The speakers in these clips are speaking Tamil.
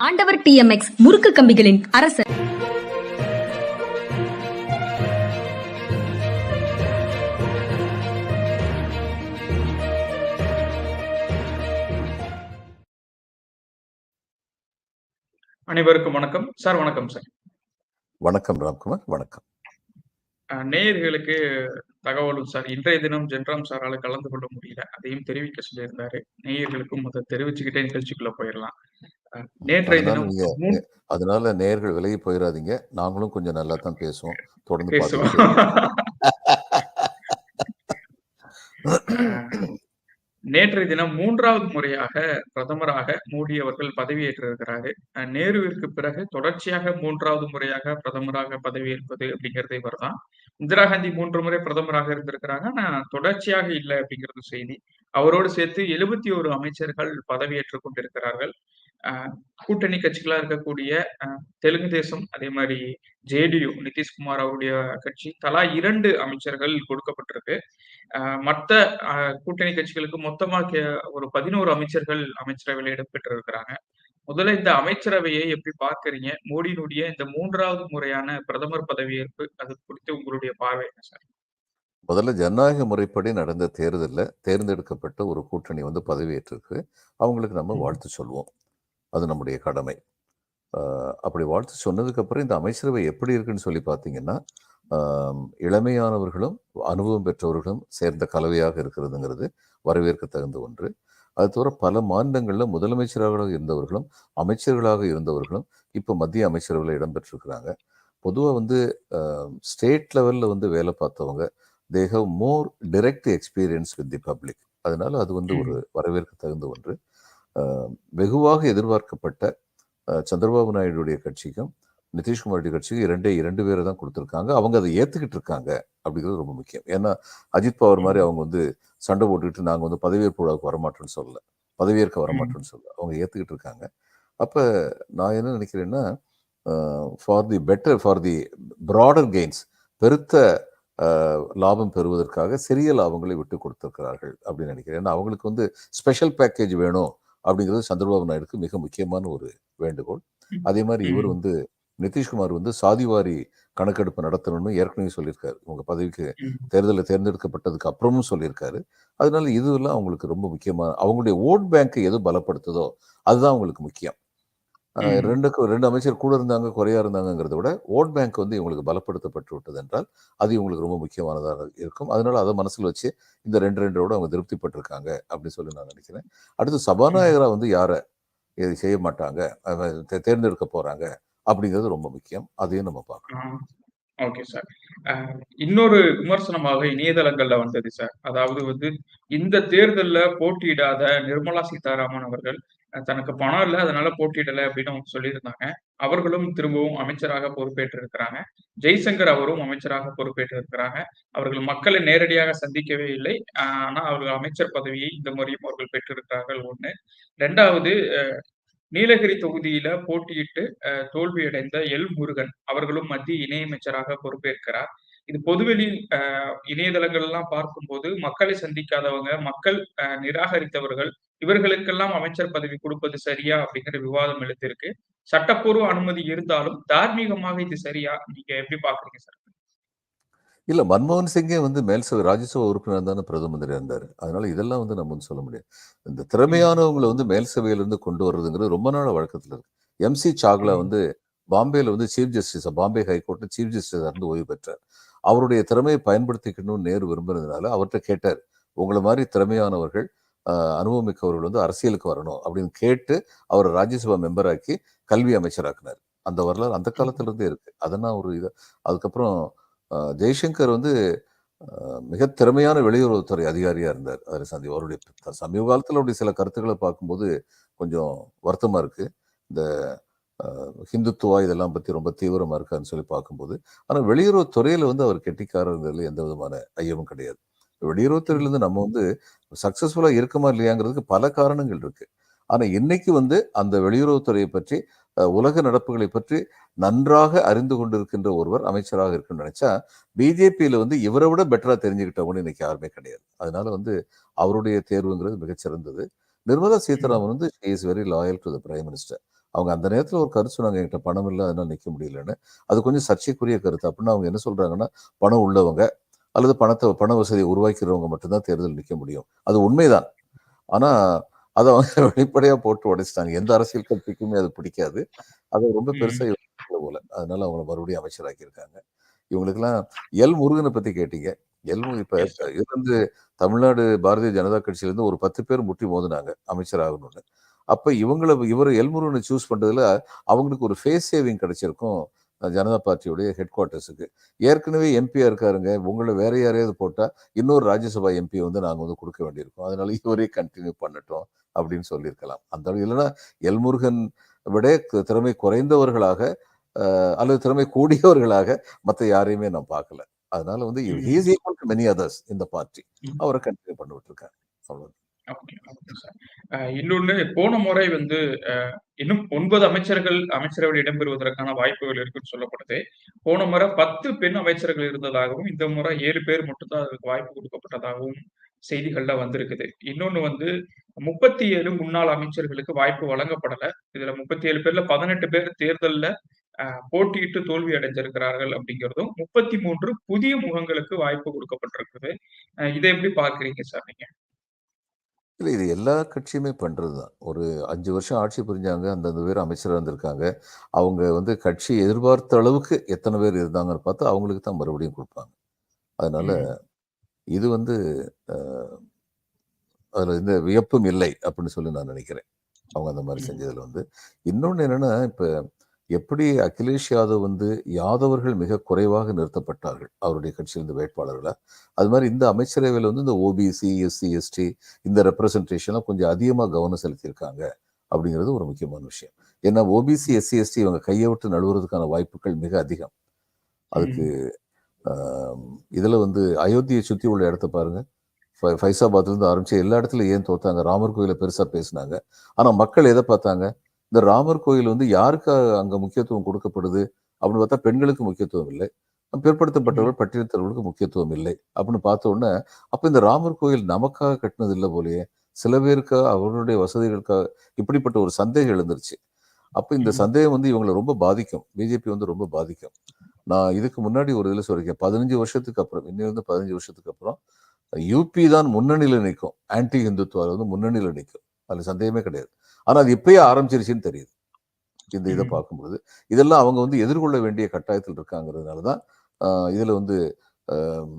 ஆண்டவர் டிஎம்எக்ஸ் முறுக்கு கம்பிகளின் அரசர். அனைவருக்கும் வணக்கம். சார் வணக்கம் சார். வணக்கம் ராம்குமார். வணக்கம். நேயர்களுக்கு தகவலும் சார் இன்றைய தினம் ஜென்ராம் சாரால கலந்து கொள்ள முடியல. அதையும் தெரிவிக்க சொல்லியிருந்தாரு. நேயர்களுக்கும் அதை தெரிவிச்சுக்கிட்டே நிகழ்ச்சிக்குள்ள போயிடலாம் நேற்றைய தினம் அதனால நேர்கள் விலகி போயிடாதீங்க நாங்களும் கொஞ்சம் நல்லா தான் பேசுவோம். தொடர்ந்து பேசுவோம். நேற்றைய தினம் மூன்றாவது முறையாக பிரதமராக மோடி அவர்கள் பதவியேற்றிருக்கிறாரு அஹ் நேருவிற்கு பிறகு தொடர்ச்சியாக மூன்றாவது முறையாக பிரதமராக பதவியேற்பது அப்படிங்கிறது இவர்தான். இந்திரா காந்தி மூன்று முறை பிரதமராக இருந்திருக்கிறாங்க. ஆனா தொடர்ச்சியாக இல்லை அப்படிங்கிறது செய்தி. அவரோடு சேர்த்து எழுபத்தி ஒரு அமைச்சர்கள் பதவியேற்றுக் கொண்டிருக்கிறார்கள். கூட்டணி கட்சிகளா இருக்கக்கூடிய அஹ் தெலுங்கு தேசம் அதே மாதிரி ஜேடியு நிதிஷ்குமார் அவருடைய கட்சி தலா இரண்டு அமைச்சர்கள் கொடுக்கப்பட்டிருக்கு. அஹ், கூட்டணி கட்சிகளுக்கு மொத்தமா ஒரு பதினோரு அமைச்சர்கள் அமைச்சரவையில் இடம்பெற்றிருக்கிறாங்க. முதல்ல இந்த அமைச்சரவையை எப்படி பார்க்கறீங்க? மோடியினுடைய இந்த மூன்றாவது முறையான பிரதமர் பதவியேற்பு அது குறித்து உங்களுடைய பார்வை என்ன சார்? முதல்ல ஜனநாயக முறைப்படி நடந்த தேர்தலில் தேர்ந்தெடுக்கப்பட்ட ஒரு கூட்டணி வந்து பதவியேற்றிருக்கு. அவங்களுக்கு நம்ம. வாழ்த்து சொல்வோம். அது நம்முடைய கடமை. அப்படி வாழ்த்து சொன்னதுக்கு அப்புறம் இந்த அமைச்சரவை எப்படி இருக்குன்னு சொல்லி பார்த்தீங்கன்னா இளமையானவர்களும் அனுபவம் பெற்றவர்களும் சேர்ந்த கலவையாக இருக்கிறதுங்கிறது வரவேற்க தகுந்த ஒன்று. அது தவிர பல மாநிலங்களில் முதலமைச்சராக இருந்தவர்களும் அமைச்சர்களாக இருந்தவர்களும் இப்போ மத்திய அமைச்சரவையில் இடம்பெற்றிருக்கிறாங்க பொதுவாக வந்து ஸ்டேட் லெவலில் வந்து வேலை பார்த்தவங்க they have more direct experience with the public அதனால அது வந்து ஒரு வரவேற்க தகுந்த ஒன்று. வெகுவாக எதிர்பார்க்கப்பட்ட சந்திரபாபு நாயுடுடைய கட்சிக்கும் நிதிஷ்குமாருடைய கட்சிக்கும் இரண்டே இரண்டு பேரை தான் கொடுத்துருக்காங்க. அவங்க அதை ஏற்றுக்கிட்டு இருக்காங்க அப்படிங்கிறது ரொம்ப முக்கியம். ஏன்னா அஜித் பவார் மாதிரி அவங்க வந்து சண்டை போட்டுக்கிட்டு நாங்கள் வந்து பதவியேற்பு விழாவுக்கு வரமாட்டோம்னு சொல்லல. பதவியேற்க வரமாட்டோம்னு சொல்லல. அவங்க ஏற்றுக்கிட்டு இருக்காங்க. அப்போ நான் என்ன நினைக்கிறேன்னா for the better for the broader gains பெருத்த லாபம் பெறுவதற்காக சிறிய லாபங்களை விட்டு கொடுத்திருக்கிறார்கள் அப்படின்னு நினைக்கிறேன். ஏன்னா அவங்களுக்கு வந்து ஸ்பெஷல் பேக்கேஜ் வேணும் அப்படிங்கிறது சந்திரபாபு நாயுடுக்கு மிக முக்கியமான ஒரு வேண்டுகோள். அதே மாதிரி இவர். வந்து நிதிஷ்குமார் வந்து சாதிவாரி கணக்கெடுப்பு நடத்தணும்னு ஏற்கனவே சொல்லியிருக்காரு. உங்க பதவிக்கு. தேர்தலில் தேர்ந்தெடுக்கப்பட்டதுக்கு அப்புறமும் சொல்லியிருக்காரு. அதனால இதுவெல்லாம் அவங்களுக்கு ரொம்ப முக்கியமான அவங்களுடைய ஓட் பேங்கை எது பலப்படுத்துதோ அதுதான் அவங்களுக்கு முக்கியம். ரெண்டுக்கு ரெண்டு அமைச்சர் கூட இருந்தாங்க குறையா இருந்தாங்கங்கிறத விட ஓட் பேங்க் வந்து இவங்களுக்கு பலப்படுத்தப்பட்டு விட்டது என்றால் அது இவங்களுக்கு ரொம்ப முக்கியமானதாக இருக்கும். அதனால அதை மனசில் வச்சு இந்த ரெண்டு ரெண்டோட அவங்க திருப்திப்பட்டிருக்காங்க அப்படின்னு சொல்லி நான் நினைக்கிறேன். அடுத்து சபாநாயகராக வந்து யாரை? இது செய்ய மாட்டாங்க. தேர்ந்தெடுக்க போறாங்க. அப்படிங்கிறது ரொம்ப முக்கியம். அதையும் நம்ம பார்க்கணும். Okay sir. இன்னொரு விமர்சனமாக இணையதளங்கள்ல வந்தது சார். அதாவது வந்து இந்த தேர்தல்ல போட்டியிடாத நிர்மலா சீதாராமன் அவர்கள் தனக்கு பணம் இல்லை அதனால போட்டியிடல அப்படின்னு அவங்க சொல்லியிருந்தாங்க. அவர்களும் திரும்பவும் அமைச்சராக பொறுப்பேற்று இருக்கிறாங்க ஜெய்சங்கர் அவரும் அமைச்சராக பொறுப்பேற்று இருக்கிறாங்க அவர்கள் மக்களை நேரடியாக சந்திக்கவே இல்லை. ஆனால் ஆனா அவர்கள் அமைச்சர் பதவியை இந்த முறையும் அவர்கள் பெற்றிருக்கிறார்கள். ஒண்ணு. ரெண்டாவது நீலகிரி தொகுதியில போட்டியிட்டு அஹ், தோல்வியடைந்த எல் முருகன் அவர்களும் மத்திய இணையமைச்சராக பொறுப்பேற்கிறார். இது பொதுவெளி அஹ், இணையதளங்கள் எல்லாம் பார்க்கும்போது மக்களை சந்திக்காதவங்க மக்கள் அஹ், நிராகரித்தவர்கள் இவர்களுக்கெல்லாம் அமைச்சர் பதவி கொடுப்பது சரியா அப்படிங்கிற விவாதம் எழுத்திருக்கு சட்டப்பூர்வ அனுமதி இருந்தாலும் தார்மீகமாக இது சரியா? நீங்க எப்படி பாக்குறீங்க சார்? இல்ல மன்மோகன் சிங்கே வந்து மேல்சபை ராஜ்யசபா உறுப்பினர் தானே பிரதம மந்திரி இருந்தார். அதனால இதெல்லாம் வந்து நம்ம வந்து சொல்ல முடியாது. இந்த திறமையானவங்களை வந்து மேல் சபையிலிருந்து கொண்டு வர்றதுங்கிறது ரொம்ப நாள் வழக்கத்துல இருக்கு. M C Chagla. வந்து பாம்பேல வந்து சீஃப் ஜஸ்டிஸ் பாம்பே ஹைகோர்ட்ல சீஃப் ஜஸ்டிஸ் இருந்து ஓய்வு பெற்றார். அவருடைய திறமையை பயன்படுத்திக்கணும்னு நேரு விரும்புறதுனால அவர்கிட்ட கேட்டார் உங்களை மாதிரி திறமையானவர்கள் அனுபவமிக்கவர்கள் வந்து அரசியலுக்கு வரணும் அப்படின்னு கேட்டு அவர் ராஜ்யசபா மெம்பர் ஆக்கி கல்வி அமைச்சராக்குனார். அந்த வரலாறு அந்த காலத்துல இருந்தே இருக்கு. அதெல்லாம் ஒரு இது அதுக்கப்புறம் ஜெய்சங்கர் வந்து ஆஹ், மிக திறமையான வெளியுறவுத்துறை அதிகாரியா இருந்தார். அவர் சந்தி. அவருடைய சமீப காலத்தில் அவருடைய சில கருத்துக்களை பார்க்கும்போது கொஞ்சம் வருத்தமா இருக்கு. இந்த ஆஹ், ஹிந்துத்துவா இதெல்லாம் பத்தி ரொம்ப தீவிரமா இருக்கான்னு சொல்லி பார்க்கும்போது ஆனால் வெளியுறவுத்துறையில் வந்து அவர் கெட்டிக்காரர்ல எந்த விதமான ஐயமும் கிடையாது. வெளியுறவுத்துறையிலேருந்து நம்ம வந்து சக்ஸஸ்ஃபுல்லாக இருக்குமா இல்லையாங்கிறதுக்கு பல காரணங்கள் இருக்கு. ஆனால் இன்னைக்கு வந்து அந்த வெளியுறவுத்துறையை பற்றி உலக நடப்புகளை பற்றி நன்றாக அறிந்து கொண்டிருக்கின்ற ஒருவர் அமைச்சராக இருக்குன்னு நினைச்சா பிஜேபியில வந்து இவரை விட பெட்டரா தெரிஞ்சுக்கிட்டவங்க இன்னைக்கு யாருமே கிடையாது. அதனால வந்து அவருடைய தேர்வுங்கிறது மிகச்சிறந்தது. நிர்மலா சீதாராமன் வந்து is very loyal to the prime minister அவங்க அந்த நேரத்தில் ஒரு கருத்து சொன்னாங்க என்கிட்ட பணம் இல்லை அதனால நிற்க முடியலன்னு. அது கொஞ்சம் சர்ச்சைக்குரிய கருத்து. அப்படின்னா அவங்க என்ன சொல்றாங்கன்னா பணம் உள்ளவங்க அல்லது பணத்தை பண வசதியை உருவாக்கிறவங்க மட்டும்தான் தேர்தல் நிற்க முடியும். அது உண்மைதான். ஆனால் அதை அவங்க வெளிப்படையா போட்டு உடைச்சிட்டாங்க. எந்த அரசியல் கட்சிக்குமே அது பிடிக்காது. அதை ரொம்ப ம். பெருசா யோசிக்கல போல. அதனால அவங்கள மறுபடியும் அமைச்சராக்கி இருக்காங்க இவங்களுக்கெல்லாம் எல் முருகனை பத்தி கேட்டீங்க. எல் இப்ப வந்து தமிழ்நாடு பாரதிய ஜனதா கட்சியில இருந்து ஒரு பத்து பேர் முட்டி மோதினாங்க அமைச்சர் ஆகணும்னு. அப்ப இவங்கள இவர் எல் முருகனை சூஸ் பண்றதுல அவங்களுக்கு ஒரு ஃபேஸ் சேவிங் கிடைச்சிருக்கும். ஜனதா பார்ட்டியுடைய ஹெட் குவார்ட்டர்ஸுக்கு ஏற்கனவே எம்பியா இருக்காருங்க. உங்களை வேற யாரையாவது போட்டா இன்னொரு ராஜ்யசபா எம்பி வந்து நாங்க வந்து கொடுக்க வேண்டியிருக்கோம். அதனால இவரே கண்டினியூ பண்ணட்டும் அப்படின்னு சொல்லியிருக்கலாம். அந்த இல்லைன்னா எல்முருகன் விட திறமை குறைந்தவர்களாக அல்லது திறமை கூடியவர்களாக மற்ற யாரையுமே நான் பார்க்கல. அதனால வந்து. He's equal to many others இந்த பார்ட்டி. அவரை கண்டினியூ பண்ணி விட்டுருக்காங்க அவ்வளவு ஓகே ஓகே சார் அஹ் இன்னொன்னு போன முறை வந்து இன்னும் ஒன்பது அமைச்சர்கள் அமைச்சரவையில் இடம்பெறுவதற்கான வாய்ப்புகள் இருக்குன்னு சொல்லப்படுது. போன முறை பத்து பெண் அமைச்சர்கள் இருந்ததாகவும் இந்த முறை ஏழு பேர் மட்டும்தான் அதுக்கு வாய்ப்பு கொடுக்கப்பட்டதாகவும் செய்திகள்ல வந்திருக்குது. இன்னொன்னு வந்து முப்பத்தி ஏழு முன்னாள் அமைச்சர்களுக்கு வாய்ப்பு வழங்கப்படல. இதுல முப்பத்தி ஏழு பேர்ல பதினெட்டு பேர் தேர்தல்ல போட்டியிட்டு தோல்வி அடைஞ்சிருக்கிறார்கள் அப்படிங்கிறதும் முப்பத்தி மூன்று புதிய முகங்களுக்கு வாய்ப்பு கொடுக்கப்பட்டிருக்குது. இதை எப்படி பாக்குறீங்க சார் நீங்க? இல்லை இது எல்லா கட்சியுமே பண்றது தான். ஒரு அஞ்சு வருஷம் ஆட்சி புரிஞ்சாங்க அந்தந்த பேர் அமைச்சராக இருந்திருக்காங்க. அவங்க வந்து கட்சி எதிர்பார்த்த அளவுக்கு எத்தனை பேர் இருந்தாங்கன்னு பார்த்து அவங்களுக்கு தான் மறுபடியும் கொடுப்பாங்க. அதனால. இது வந்து அதுல எந்த வியப்பும் இல்லை அப்படின்னு சொல்லி நான் நினைக்கிறேன். அவங்க அந்த மாதிரி. செஞ்சதுல வந்து. இன்னொன்று என்னன்னா இப்ப எப்படி அகிலேஷ் யாதவ் வந்து யாதவர்கள் மிக குறைவாக நிறுத்தப்பட்டார்கள் அவருடைய கட்சியிலிருந்து வேட்பாளர்களா? அது மாதிரி இந்த அமைச்சரவையில் வந்து இந்த ஓபிசி எஸ்சி எஸ்டி இந்த ரெப்ரசன்டேஷன்லாம் கொஞ்சம் அதிகமாக கவனம் செலுத்தியிருக்காங்க அப்படிங்கிறது ஒரு முக்கியமான விஷயம். ஏன்னா ஓபிசி எஸ்சி எஸ்டி இவங்க கையை விட்டு நழுவுறதுக்கான வாய்ப்புகள் மிக அதிகம். அதுக்கு இதுல வந்து அயோத்தியை சுத்தி உள்ள இடத்த பாருங்க. ஃபை- ஃபைசாபாத்ல இருந்து ஆரம்பிச்சு எல்லா இடத்துலயும் ஏன் தோத்தாங்க? ராமர் கோயிலை பெருசா பேசினாங்க. ஆனா மக்கள் எதை பார்த்தாங்க? இந்த ராமர் கோயில் வந்து யாருக்கு அங்க முக்கியத்துவம் கொடுக்கப்படுது அப்படின்னு பார்த்தா பெண்களுக்கு முக்கியத்துவம் இல்லை. பிற்படுத்தப்பட்டவர்கள் பட்டியலத்தவர்களுக்கு முக்கியத்துவம் இல்லை அப்படின்னு பார்த்த உடனே அப்ப இந்த ராமர் கோயில் நமக்காக கட்டினது இல்லை போலயே சில பேருக்காக அவர்களுடைய வசதிகளுக்காக இப்படிப்பட்ட ஒரு சந்தேகம் எழுந்துருச்சு. அப்ப இந்த. சந்தேகம் வந்து இவங்களை ரொம்ப பாதிக்கும். பிஜேபி வந்து ரொம்ப பாதிக்கும். நான் இதுக்கு முன்னாடி ஒரு இதில் சொல்லியிருக்கேன். பதினஞ்சு வருஷத்துக்கு அப்புறம் இன்னிலிருந்து பதினஞ்சு வருஷத்துக்கு அப்புறம் யூபி தான் முன்னணியில் நிற்கும். ஆன்டி ஹிந்துத்துவால வந்து முன்னணியில் நிற்கும். அதுல சந்தேகமே கிடையாது. ஆனா அது இப்பயே ஆரம்பிச்சிருச்சுன்னு தெரியுது. இந்த இதை. பார்க்கும்பொழுது. இதெல்லாம் அவங்க வந்து எதிர்கொள்ள வேண்டிய கட்டாயத்தில் இருக்காங்கிறதுனால தான் ஆஹ் இதுல வந்து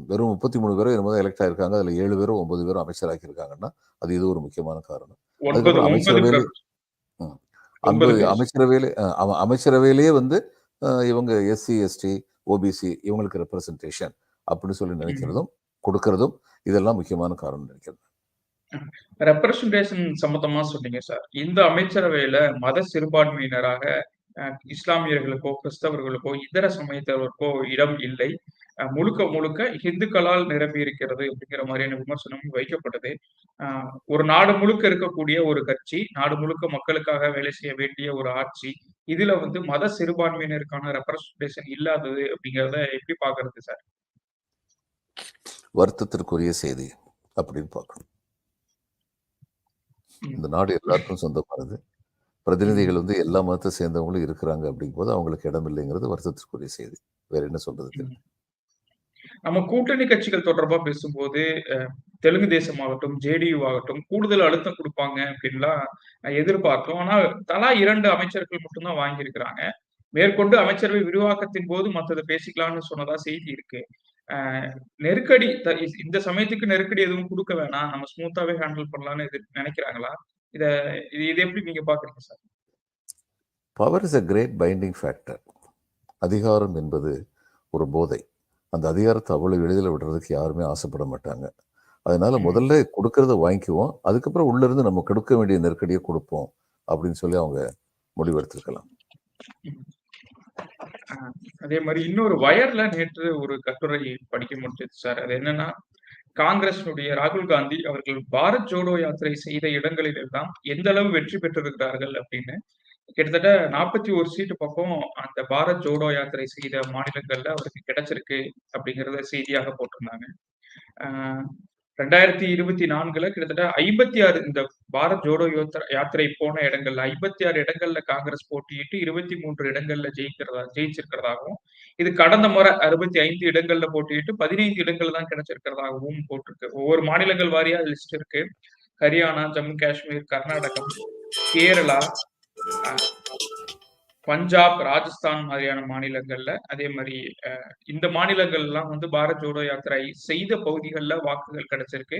வெறும் முப்பத்தி மூணு பேரும் என்னமோ எலெக்ட் ஆயிருக்காங்க. அதுல ஏழு பேரும் ஒன்பது பேரும் அமைச்சராக்கி இருக்காங்கன்னா அது இது ஒரு முக்கியமான காரணம். அமைச்சரவையிலே அந்த அமைச்சரவையிலே அமைச்சரவையிலேயே வந்து இவங்க எஸ்சி எஸ்டி ஓபிசி இவங்களுக்கு ரெப்ரசன்டேஷன் அப்படின்னு சொல்லி. நினைக்கிறதும் கொடுக்கறதும் இதெல்லாம் முக்கியமான காரணம் நினைக்கிறேன். ரெப்ரசன்டேஷன் சம்பந்தமா சொன்னீங்க சார் இந்த அமைச்சரவையில மத சிறுபான்மையினராக அஹ், இஸ்லாமியர்களுக்கோ கிறிஸ்தவர்களுக்கோ இதர சமயத்தவருக்கோ இடம் இல்லை. முழுக்க முழுக்க இந்துக்களால் நிரம்பி இருக்கிறது அப்படிங்கிற மாதிரியான விமர்சனம் வைக்கப்பட்டது. ஒரு நாடு முழுக்க இருக்கக்கூடிய ஒரு கட்சி நாடு முழுக்க மக்களுக்காக வேலை செய்ய வேண்டிய ஒரு ஆட்சி இதுல வந்து மத சிறுபான்மையினருக்கான ரெப்ரசன்டேஷன் இல்லாதது அப்படிங்கிறத எப்படி பாக்குறது சார் வருத்தத்திற்குரிய செய்தி அப்படின்னு பார்க்கணும். இந்த நாடு எல்லாருக்கும் சொந்தமானது. பிரதிநிதிகள் வந்து எல்லா மதத்தை சேர்ந்தவங்களும் இருக்கிறாங்க அப்படிங்கும்போது அவங்களுக்கு இடம் இல்லைங்கிறது வருத்தத்திற்குரிய செய்தி. வேற என்ன சொல்றதுக்கு ம். நம்ம கூட்டணி கட்சிகள் தொடர்பா பேசும்போது தெலுங்கு தேசம் ஆகட்டும் ஜேடியு ஆகட்டும் கூடுதல் அழுத்தம் கொடுப்பாங்க அப்படின்லாம் எதிர்பார்த்தோம். ஆனா தலா இரண்டு அமைச்சர்கள் மட்டும்தான் வாங்கியிருக்கிறாங்க. மேற்கொண்டு அமைச்சரவை விரிவாக்கத்தின் போது மற்றதை பேசிக்கலாம்னு சொன்னதா செய்தி இருக்கு. நெருக்கடி இந்த சமயத்துக்கு நெருக்கடி எதுவும் கொடுக்க வேணாம். நம்ம ஸ்மூத்தாவே ஹேண்டில் பண்ணலாம்னு எதிர் நினைக்கிறாங்களா? இத இது இது எப்படி நீங்க பாக்குறீங்க sir? Power is a great binding factor அதிகாரம் என்பது ஒரு போதை. அந்த அதிகாரத்தை அவ்வளவு எளிதில் விடுறதுக்கு யாருமே ஆசைப்பட மாட்டாங்க. அதனால. முதல்ல கொடுக்கறத வாங்கிக்குவோம். அதுக்கப்புறம் உள்ள இருந்து நம்ம கொடுக்க வேண்டிய நெருக்கடியை கொடுப்போம் அப்படின்னு சொல்லி அவங்க முடிவெடுத்திருக்கலாம். அதே மாதிரி இன்னொரு வயர்ல நேற்று ஒரு கட்டுரை படிக்க முடிஞ்சது சார். அது என்னன்னா காங்கிரஸினுடைய ராகுல் காந்தி அவர்கள் பாரத் ஜோடோ யாத்திரை செய்த இடங்களில் எல்லாம் எந்த அளவு வெற்றி பெற்றிருக்கிறார்கள் அப்படின்னு கிட்டத்தட்ட நாற்பத்தி ஒரு சீட்டு பக்கம் அந்த பாரத் ஜோடோ யாத்திரை செய்த மாநிலங்கள்ல அவருக்கு கிடைச்சிருக்கு அப்படிங்கறத செய்தியாக போட்டிருந்தாங்க. ஆஹ் ரெண்டாயிரத்தி இருபத்தி நான்குல கிட்டத்தட்ட ஐம்பத்தி ஆறு இந்த பாரத் ஜோடோ யாத்திரை போன இடங்கள்ல ஐம்பத்தி ஆறு இடங்கள்ல காங்கிரஸ் போட்டியிட்டு இருபத்தி மூன்று இடங்கள்ல ஜெயிக்கிறதா ஜெயிச்சிருக்கிறதாகவும் இது கடந்த முறை அறுபத்தி ஐந்து இடங்கள்ல போட்டியிட்டு பதினைந்து இடங்கள் தான் கிடைச்சிருக்கிறதாகவும் போட்டிருக்கு. ஒவ்வொரு மாநிலங்கள் வாரியா லிஸ்ட் இருக்கு. ஹரியானா ஜம்மு காஷ்மீர் கர்நாடகம் கேரளா பஞ்சாப் ராஜஸ்தான் மாதிரியான மாநிலங்கள்ல அதே மாதிரி இந்த மாநிலங்கள்லாம் வந்து பாரத் ஜோடோ யாத்திரை செய்த பகுதிகளில் வாக்குகள் கிடைச்சிருக்கு.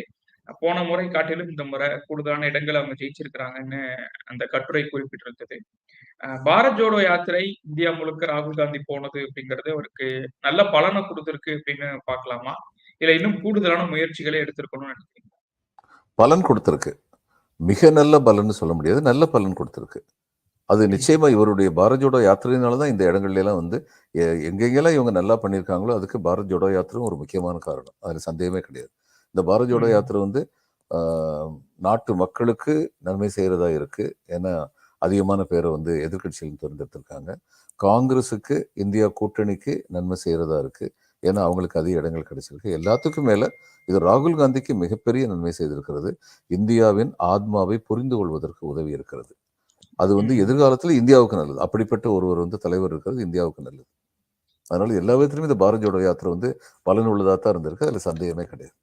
போன முறை காட்டிலும் இந்த முறை கூடுதலான இடங்கள் அவங்க ஜெயிச்சிருக்கிறாங்கன்னு அந்த கட்டுரை குறிப்பிட்டிருந்தது. பாரத் ஜோடோ யாத்திரை இந்தியா முழுக்க ராகுல் காந்தி போனது அப்படிங்கிறது அவருக்கு நல்ல பலனை கொடுத்துருக்கு அப்படின்னு பார்க்கலாமா? இல்லை இன்னும் கூடுதலான முயற்சிகளை எடுத்திருக்கணும்னு நினைக்கிறீங்க பலன் கொடுத்துருக்கு. மிக நல்ல பலன்னு சொல்ல முடியாது. நல்ல பலன் கொடுத்துருக்கு. அது நிச்சயமா இவருடைய பாரத் ஜோடோ யாத்திரையினால தான் இந்த இடங்கள்ல எல்லாம் வந்து எங்கெங்கெல்லாம் இவங்க நல்லா பண்ணியிருக்காங்களோ அதுக்கு பாரத் ஜோடோ யாத்திரை ஒரு முக்கியமான காரணம். அதுல சந்தேகமே கிடையாது. இந்த பாரத் ஜோடோ. யாத்திரை வந்து நாட்டு மக்களுக்கு நன்மை செய்யறதா இருக்கு. ஏன்னா அதிகமான பேரை வந்து எதிர்க்கட்சியில் தேர்ந்தெடுத்திருக்காங்க. காங்கிரஸுக்கு இந்தியா கூட்டணிக்கு நன்மை செய்யறதா இருக்கு. ஏன்னா அவங்களுக்கு அதிக இடங்கள் கிடைச்சிருக்கு. எல்லாத்துக்கும் மேல இது ராகுல் காந்திக்கு மிகப்பெரிய நன்மை செய்திருக்கிறது. இந்தியாவின் ஆத்மாவை புரிந்து கொள்வதற்கு உதவி இருக்கிறது. அது வந்து. எதிர்காலத்தில் இந்தியாவுக்கு நல்லது. அப்படிப்பட்ட ஒருவர் வந்து தலைவர் இருக்கிறது இந்தியாவுக்கு நல்லது. அதனால எல்லா விதத்திலுமே இந்த பாரத் ஜோடோ யாத்திரை வந்து பலன் தான் இருந்திருக்கு. அதுல சந்தேகமே கிடையாது.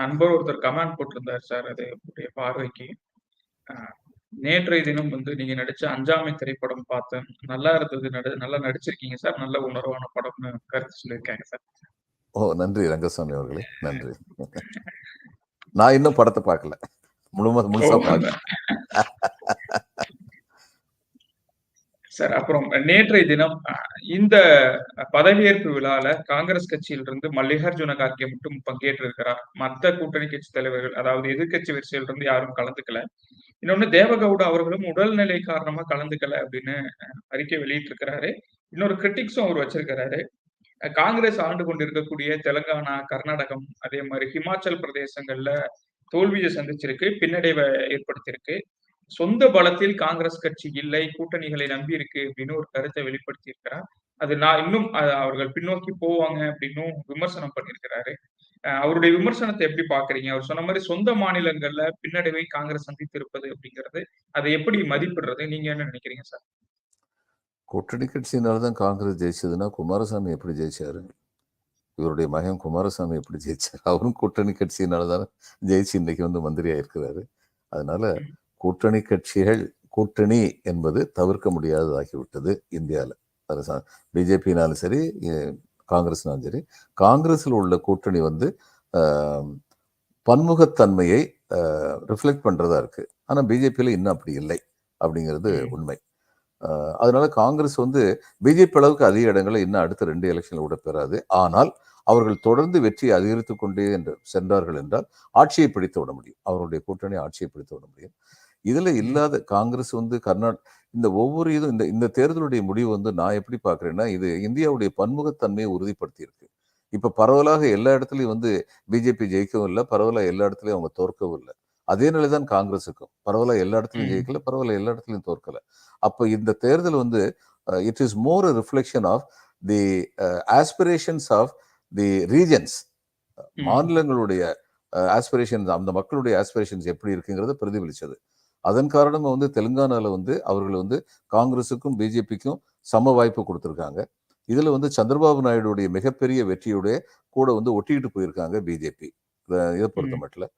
நண்பர் ஒருத்தர் கமெண்ட் போட்டிருந்தார் சார் அது உங்களுடைய பார்வைக்கு. நேற்றைய தினம் வந்து நீங்க நடிச்ச அஞ்சாமை திரைப்படம் பார்த்தேன் நல்லா இருந்தது நடி நல்லா நடிச்சிருக்கீங்க சார். நல்ல உணர்வான படம்னு கருத்து சொல்லியிருக்காங்க சார். ஓ நன்றி ரங்கசாமி அவர்களே. நன்றி. நான் இன்னும் படத்தை பார்க்கல. முழும முழுசா சார் அப்புறம் நேற்றைய தினம் இந்த பதவியேற்பு விழால காங்கிரஸ் கட்சியிலிருந்து மல்லிகார்ஜுன கார்கே மட்டும் பங்கேற்றிருக்கிறார். மத்த கூட்டணி கட்சி தலைவர்கள் அதாவது எதிர்க்கட்சி வரிசையிலிருந்து யாரும் கலந்துக்கல. இன்னொன்னு தேவகவுடா அவர்களும் உடல்நிலை காரணமா கலந்துக்கல அப்படின்னு அறிக்கை வெளியிட்டிருக்கிறாரு. இன்னொரு கிரிட்டிக்ஸும் அவர் வச்சிருக்கிறாரு. காங்கிரஸ் ஆண்டு கொண்டிருக்கக்கூடிய தெலுங்கானா கர்நாடகம் அதே மாதிரி ஹிமாச்சல் பிரதேசங்கள்ல தோல்வியை சந்திச்சிருக்கு பின்னடைவை ஏற்படுத்தியிருக்கு. சொந்த பலத்தில் காங்கிரஸ் கட்சி இல்லை கூட்டணிகளை நம்பி இருக்கு அப்படின்னு ஒரு கருத்தை வெளிப்படுத்தி இருக்கிறார் அது நான் இன்னும் அவர்கள் பின்னோக்கி போவாங்க அப்படின்னும் விமர்சனம் பண்ணியிருக்கிறாரு. அஹ், அவருடைய விமர்சனத்தை எப்படி பாக்குறீங்க அவர் சொன்ன மாதிரி சொந்த மாநிலங்கள்ல பின்னடைவை காங்கிரஸ் சந்தித்து இருப்பது அப்படிங்கிறது அதை எப்படி மதிப்பிடுறது? நீங்க என்ன நினைக்கிறீங்க சார்? கூட்டணி கட்சியினால்தான் காங்கிரஸ் ஜெயிச்சதுன்னா குமாரசாமி எப்படி ஜெயிச்சாரு? இவருடைய மகன் குமாரசாமி எப்படி ஜெயிச்சார்? அவரும் கூட்டணி கட்சியினால தான் ஜெயிச்சு இன்னைக்கு வந்து மந்திரியா இருக்கிறாரு அதனால கூட்டணி கட்சிகள் கூட்டணி என்பது தவிர்க்க முடியாததாகிவிட்டது இந்தியாவில் அது பிஜேபினாலும் சரி காங்கிரஸ்னாலும் சரி காங்கிரஸில் உள்ள கூட்டணி வந்து பன்முகத்தன்மையை ரிஃப்ளெக்ட் பண்றதா இருக்கு. ஆனா பிஜேபியில் இன்னும் அப்படி இல்லை அப்படிங்கிறது. உண்மை. அதனால காங்கிரஸ் வந்து பிஜேபி அளவுக்கு அதிக இடங்களை இன்னும் அடுத்த ரெண்டு எலெக்ஷன்ல கூட பெறாது. ஆனால் அவர்கள் தொடர்ந்து வெற்றி அதிகரித்து கொண்டே என்று சென்றார்கள் என்றால் ஆட்சியை பிடித்து விட முடியும். அவருடைய கூட்டணி ஆட்சியை பிடித்து விட முடியும். இதுல இல்லாத காங்கிரஸ் வந்து கர்நாடக இந்த ஒவ்வொரு இதுவும் இந்த இந்த தேர்தலுடைய முடிவு வந்து நான் எப்படி பார்க்கறேன்னா இது இந்தியாவுடைய பன்முகத்தன்மையை உறுதிப்படுத்தி இருக்கு இப்ப பரவலாக எல்லா இடத்துலயும் வந்து பிஜேபி ஜெயிக்கவும் இல்லை பரவலாக எல்லா இடத்துலயும் அவங்க தோற்கவும் இல்லை. அதே நிலை தான் காங்கிரஸுக்கும். பரவலாக எல்லா இடத்துலயும். ஜெயிக்கல பரவாயில்ல எல்லா இடத்துலயும் தோற்கல. அப்ப இந்த தேர்தல் வந்து it is more reflection of the aspirations of the regions. மாநிலங்களுடைய aspirations அந்த மக்களுடைய ஆஸ்பிரேஷன்ஸ் எப்படி இருக்குங்கிறத பிரதிபலிச்சது அதன் காரணமா வந்து தெலுங்கானால வந்து அவர்கள் வந்து காங்கிரஸுக்கும் பிஜேபிக்கும் சம வாய்ப்பு கொடுத்துருக்காங்க இதுல வந்து சந்திரபாபு நாயுடுடைய மிகப்பெரிய வெற்றியுடைய கூட வந்து ஒட்டிக்கிட்டு போயிருக்காங்க பிஜேபி இதை பொறுத்த. மட்டும்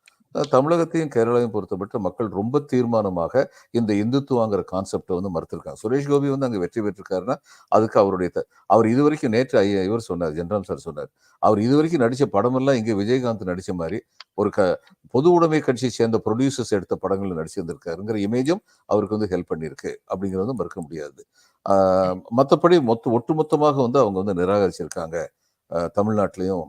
தமிழகத்தையும் கேரளாவையும் பொறுத்த மட்டும் மக்கள் ரொம்ப தீர்மானமாக இந்த இந்துத்துவாங்கிற கான்செப்டை வந்து மறுத்திருக்காங்க. சுரேஷ் கோபி வந்து அங்க வெற்றி பெற்றிருக்காருன்னா அதுக்கு அவருடைய அவர் இது வரைக்கும் நேற்று இவர் சொன்னார் ஜென்ராம் சார் சொன்னார். அவர் இது வரைக்கும் நடிச்ச படமெல்லாம் இங்க விஜயகாந்த் நடிச்ச மாதிரி ஒரு க பொது உடைமை கட்சியை சேர்ந்த ப்ரொடியூசர்ஸ் எடுத்த படங்கள் நடிச்சிருந்திருக்காருங்கிற இமேஜும் அவருக்கு வந்து ஹெல்ப் பண்ணியிருக்கு அப்படிங்கிறது மறுக்க முடியாது. மத்தபடி மொத்த ஒட்டுமொத்தமாக வந்து அவங்க வந்து நிராகரிச்சிருக்காங்க. தமிழ்நாட்டிலையும்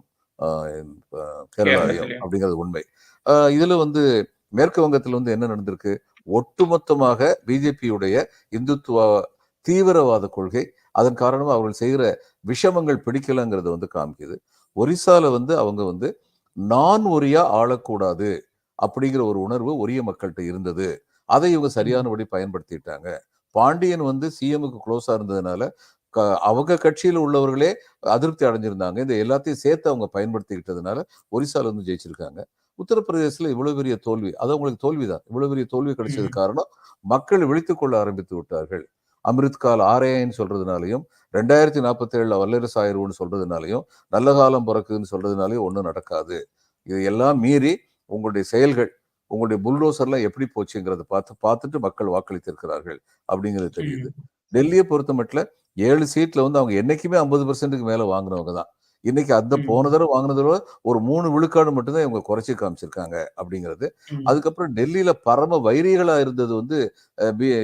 கேரளாலையும். அப்படிங்கிறது உண்மை. இதுல வந்து மேற்கு வங்கத்தில் வந்து என்ன நடந்திருக்கு? ஒட்டுமொத்தமாக பிஜேபியுடைய இந்துத்துவ தீவிரவாத கொள்கை அதன் காரணமா அவர்கள் செய்கிற விஷமங்கள் பிடிக்கலங்கிறத வந்து காமிக்குது. ஒரிசால வந்து அவங்க வந்து நான் ஒரியா ஆளக்கூடாது அப்படிங்கிற ஒரு உணர்வு ஒரிய மக்கள்கிட்ட இருந்தது. அதை இவங்க சரியானபடி பயன்படுத்திட்டாங்க. பாண்டியன் வந்து சிஎம்முக்கு க்ளோஸா இருந்ததுனால க- அவங்க கட்சியில் உள்ளவர்களே அதிருப்தி அடைஞ்சிருந்தாங்க. இந்த எல்லாத்தையும் சேர்த்து அவங்க பயன்படுத்திக்கிட்டதுனால ஒரிசால வந்து ஜெயிச்சிருக்காங்க. உத்தரப்பிரதேசத்துல இவ்வளவு பெரிய தோல்வி. அது அவங்களுக்கு தோல்விதான். இவ்வளவு பெரிய தோல்வி கிடைச்சது. காரணம் மக்கள் விழித்துக் கொள்ள ஆரம்பித்து விட்டார்கள். அமிர்த் கால் ஆரேன்னு சொல்றதுனாலையும் ரெண்டாயிரத்தி நாற்பத்தி ஏழுல வல்லரசு ஆயிரும்னு சொல்றதுனாலையும் நல்ல காலம் பிறக்குதுன்னு சொல்றதுனாலையும் ஒண்ணும் நடக்காது. இது எல்லாம் மீறி உங்களுடைய செயல்கள் உங்களுடைய புல்டோசர்லாம் எப்படி போச்சுங்கிறத பார்த்து பார்த்துட்டு மக்கள் வாக்களித்திருக்கிறார்கள் அப்படிங்கிறது தெரியுது. டெல்லியை பொறுத்த மட்டும் ஏழு சீட்ல வந்து அவங்க என்னைக்குமே ஐம்பது பர்சன்ட்டுக்கு மேல வாங்கினவங்க தான். இன்னைக்கு அந்த. போன தடவை வாங்கினதை விட ஒரு மூணு விழுக்காடு மட்டும்தான் இவங்க குறைச்சி காமிச்சிருக்காங்க அப்படிங்கிறது. அதுக்கப்புறம் டெல்லியில பரம வைரிகளா இருந்தது வந்து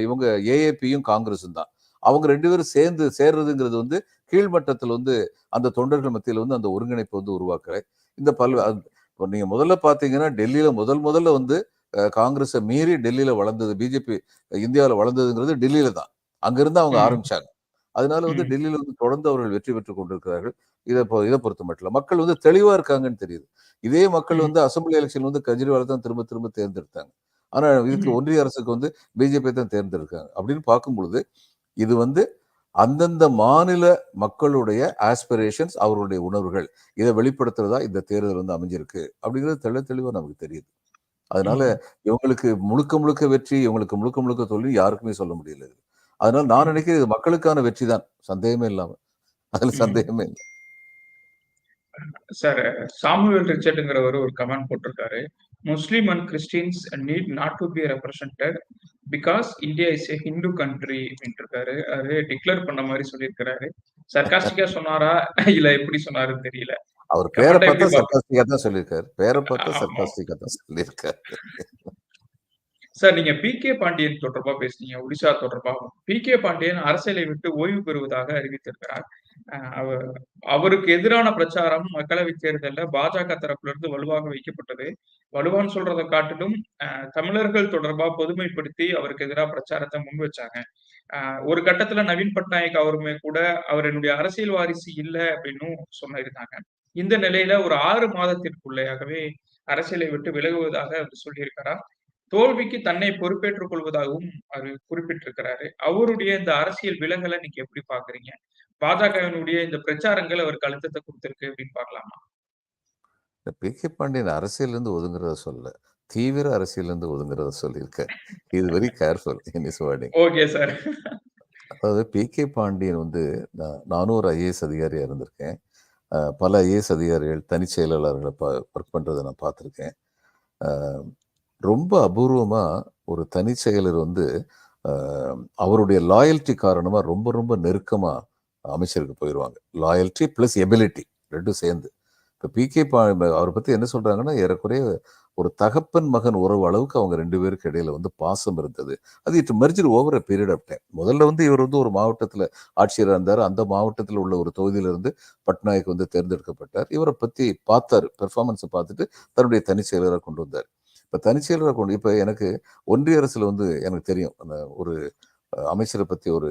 இவங்க ஏஏபியும் காங்கிரஸும் தான் அவங்க ரெண்டு பேரும் சேர்ந்து சேர்றதுங்கிறது வந்து கீழ்மட்டத்தில் வந்து அந்த தொண்டர்கள் மத்தியில் வந்து அந்த ஒருங்கிணைப்பு வந்து உருவாக்கலை இந்த பல் அது- இப்போ நீங்க முதல்ல பாத்தீங்கன்னா டெல்லியில முதல் முதல்ல வந்து காங்கிரஸை மீறி டெல்லியில வளர்ந்தது பிஜேபி இந்தியாவில் வளர்ந்ததுங்கிறது டெல்லியில தான் அங்கிருந்து அவங்க. ஆரம்பிச்சாங்க அதனால வந்து. டெல்லியில வந்து தொடர்ந்து அவர்கள் வெற்றி பெற்றுக் கொண்டிருக்கிறார்கள் இதை இதை பொறுத்த மட்டும் இல்ல. மக்கள் வந்து தெளிவா இருக்காங்கன்னு தெரியுது இதே மக்கள். வந்து அசம்பிளி எலெக்ஷன் வந்து கெஜ்ரிவால் தான் திரும்ப திரும்ப தேர்ந்தெடுத்தாங்க ஆனா இதுக்கு. ஒன்றிய அரசுக்கு வந்து பிஜேபி தான் தேர்ந்தெடுக்காங்க அப்படின்னு பார்க்கும் பொழுது இது வந்து அந்தந்த மாநில மக்களுடைய ஆஸ்பிரேஷன்ஸ் அவர்களுடைய உணர்வுகள் இதை வெளிப்படுத்துறதா இந்த தேர்தல் வந்து அமைஞ்சிருக்கு அப்படிங்கிறது தெள்ள தெளிவா நமக்கு தெரியுது அதனால. இவங்களுக்கு முழுக்க முழுக்க வெற்றி இவங்களுக்கு முழுக்க முழுக்க தோல்வி யாருக்குமே சொல்ல முடியல. அதனால நான். நினைக்கிறேன் இது மக்களுக்கான வெற்றி தான். சந்தேகமே இல்லாம. அதுல. சந்தேகமே இல்லை. சார் சாமுவேல் ரிச்சர்டுங்கிறவர் ஒரு கமெண்ட் போட்டிருக்காரு. Muslim and Christians need not to be represented because India is a Hindu country அப்படின்ட்டு இருக்காரு அது டிக்ளேர் பண்ண மாதிரி சொல்லியிருக்கிறாரு. சர்காஸ்டிக்கா சொன்னாரா? இல்ல எப்படி சொன்னாருன்னு தெரியல. அவர் பேரை பார்த்தா சர்க்காஸ்டிக்கா தான் சொல்லியிருக்காரு. பேரை பார்த்தா ஆமா. சர்க்காஸ்டிக்கா தான் சொல்லியிருக்காரு. சார் நீங்க பி. கே. பாண்டியன் தொடர்பா பேசுனீங்க ஒடிசா தொடர்பாக பி. கே. பாண்டியன் அரசியலை விட்டு ஓய்வு பெறுவதாக அறிவித்திருக்கிறார். அவர் அவருக்கு எதிரான பிரச்சாரம் மக்களவை தேர்தலில் பாஜக தரப்புல இருந்து வலுவாக வைக்கப்பட்டது. வலுவான்னு சொல்றதை காட்டிலும் தமிழர்கள் தொடர்பா பொதுமைப்படுத்தி அவருக்கு எதிராக பிரச்சாரத்தை முன் வச்சாங்க. ஒரு கட்டத்துல நவீன் பட்நாயக் அவருமே கூட அவர் என்னுடைய அரசியல் வாரிசு இல்லை அப்படின்னும் சொன்னிருந்தாங்க இந்த நிலையில ஒரு ஆறு மாதத்திற்குள்ளேயாகவே அரசியலை விட்டு விலகுவதாக அவர் சொல்லியிருக்கிறார். தோல்விக்கு தன்னை பொறுப்பேற்றுக் கொள்வதாகவும் அவர் குறிப்பிட்டிருக்கிறாரு. அவருடைய இந்த அரசியல் விலகலை நீங்க எப்படி பாக்குறீங்க பாஜகவினுடைய இந்த பிரச்சாரங்கள் அவருக்கு அழுத்தத்தை கொடுத்திருக்கு அப்படின்னு பார்க்கலாமா? பி. கே. பாண்டியன் அரசியல் இருந்து ஒதுங்குறத சொல்ல தீவிர அரசியல் இருந்து ஒதுங்குறத சொல்லியிருக்காரு இது வெரி கேர்ஃபுல் ஓகே சார் அதாவது பி. கே. பாண்டியன் வந்து நான் நானும் ஒரு ஐஏஎஸ் அதிகாரியாக இருந்திருக்கேன். பல ஐஏஎஸ் அதிகாரிகள் தனிச் செயலாளர்களை பா ஒர்க் பண்ணுறதை நான் பார்த்துருக்கேன். ரொம்ப அபூர்வமாக ஒரு தனிச்செயலர் வந்து அவருடைய லாயல்ட்டி காரணமாக ரொம்ப ரொம்ப நெருக்கமாக அமைச்சருக்கு போயிடுவாங்க லாயல்ட்டி ப்ளஸ் எபிலிட்டி ரெண்டும் சேர்ந்து. இப்போ பி கே பா அவரை பற்றி என்ன சொல்கிறாங்கன்னா ஏறக்குறைய ஒரு தகப்பன் மகன் உறவு அளவுக்கு அவங்க ரெண்டு பேருக்கு இடையில வந்து பாசம் இருந்தது. அது it merger over a period of time முதல்ல வந்து இவர் வந்து ஒரு மாவட்டத்தில் ஆட்சியராக இருந்தார். அந்த மாவட்டத்தில் உள்ள ஒரு தொகுதியிலிருந்து பட்நாயக் வந்து தேர்ந்தெடுக்கப்பட்டார். இவரை பற்றி பார்த்தார். பெர்ஃபார்மன்ஸை பார்த்துட்டு தன்னுடைய தனிச் செயலராக கொண்டு வந்தார். இப்போ தனிச்செயலராக கொண்டு இப்போ எனக்கு ஒன்றிய அரசில் வந்து எனக்கு தெரியும். அந்த ஒரு அமைச்சரை பற்றி ஒரு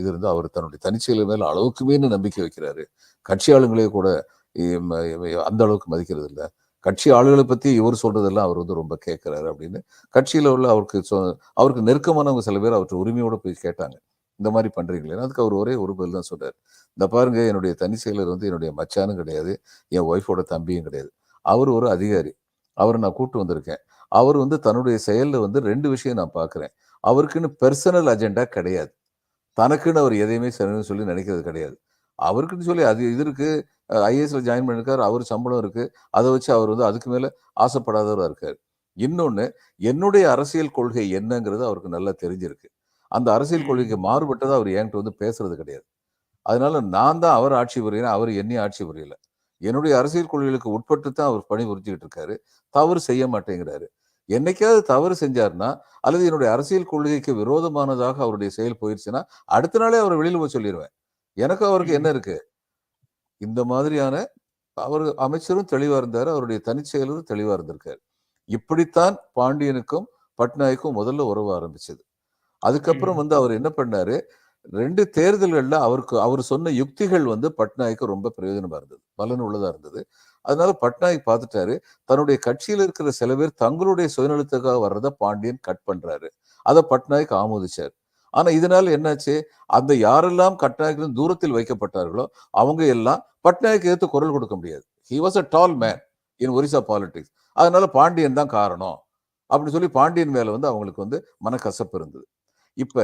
இது இருந்து அவர் தன்னுடைய தனிச்செயலர் மேலே அளவுக்கு மீறி நம்பிக்கை வைக்கிறாரு. கட்சி ஆளுங்களே கூட அந்த அளவுக்கு மதிக்கிறது இல்லை. கட்சி ஆளுகளை பற்றி இவர் சொல்றதெல்லாம் அவர் வந்து ரொம்ப கேட்குறாரு அப்படின்னு. கட்சியில் உள்ள அவருக்கு சொ அவருக்கு நெருக்கமானவங்க சில பேர் அவர்கிட்ட உரிமையோடு போய் கேட்டாங்க. இந்த மாதிரி பண்ணுறீங்களே அதுக்கு அவர் ஒரே ஒரு பதில் தான் சொல்றாரு. இந்த பாருங்க என்னுடைய தனி செயலர் வந்து என்னுடைய மச்சானும் கிடையாது என் ஒய்ஃபோட தம்பியும் கிடையாது. அவர் ஒரு அதிகாரி. அவரை நான் கூட்டு வந்திருக்கேன். அவர் வந்து தன்னுடைய செயலில் வந்து ரெண்டு விஷயம் நான் பார்க்குறேன் அவருக்குன்னு பெர்சனல் அஜெண்டா கிடையாது. தனக்குன்னு அவர் எதையுமே செய்யணும்னு சொல்லி நினைக்கிறது கிடையாது. அவருக்குன்னு சொல்லி அது இது இருக்கு. ஐஏஎஸ்ல ஜாயின் பண்ணிருக்காரு. அவர் சம்பளம் இருக்கு. அதை வச்சு அவர் வந்து அதுக்கு மேல ஆசைப்படாதவராக இருக்காரு. இன்னொன்னு என்னுடைய அரசியல் கொள்கை என்னங்கிறது அவருக்கு நல்லா தெரிஞ்சிருக்கு. அந்த அரசியல். கொள்கைக்கு மாறுபட்டதை அவர் என்கிட்ட வந்து பேசுறது கிடையாது. அதனால நான் தான் அவர் ஆட்சி புரியறேன் அவர் என்னையும் ஆட்சி புரியல. என்னுடைய அரசியல் கொள்கைகளுக்கு உட்பட்டு தான் அவர் பணி புரிஞ்சுக்கிட்டு இருக்காரு தவறு செய்ய மாட்டேங்கிறாரு. என்னைக்காவது தவறு செஞ்சாருன்னா அல்லது என்னுடைய அரசியல் கொள்கைக்கு விரோதமானதாக அவருடைய செயல் போயிருச்சுன்னா அடுத்த நாளே அவர் வெளியில போய் சொல்லிடுவேன் எனக்கு அவருக்கு என்ன இருக்கு? இந்த மாதிரியான அவர் அமைச்சரும் தெளிவா இருந்தாரு அவருடைய தனிச்செயலரும் தெளிவா இருந்திருக்காரு. இப்படித்தான் பாண்டியனுக்கும் பட்நாயக்கும் முதல்ல உறவு ஆரம்பிச்சது. அதுக்கப்புறம். வந்து அவர் என்ன பண்ணாரு? ரெண்டு தேர்தல்கள்ல அவருக்கு அவர் சொன்ன யுக்திகள் வந்து பட்நாயக்கு ரொம்ப பிரயோஜனமா இருந்தது. பலன் உள்ளதா இருந்தது. அதனால பட்நாயக் பார்த்துட்டாரு. தன்னுடைய கட்சியில இருக்கிற சில பேர் தங்களுடைய சுயநலத்துக்காக வர்றத பாண்டியன் கட் பண்றாரு. அதை பட்நாயக் ஆமோதிச்சார். ஆனா இதனால என்னாச்சு? அந்த யாரெல்லாம் கட்நாயக்கின் தூரத்தில் வைக்கப்பட்டார்களோ அவங்க எல்லாம் பட்நாயக் எதிர்த்து குரல் கொடுக்க முடியாது. He was a tall man in Orissa politics அதனால பாண்டியன் தான் காரணம். அப்படின்னு சொல்லி பாண்டியன் மேல வந்து அவங்களுக்கு வந்து மனக்கசப்பு இருந்தது. இப்ப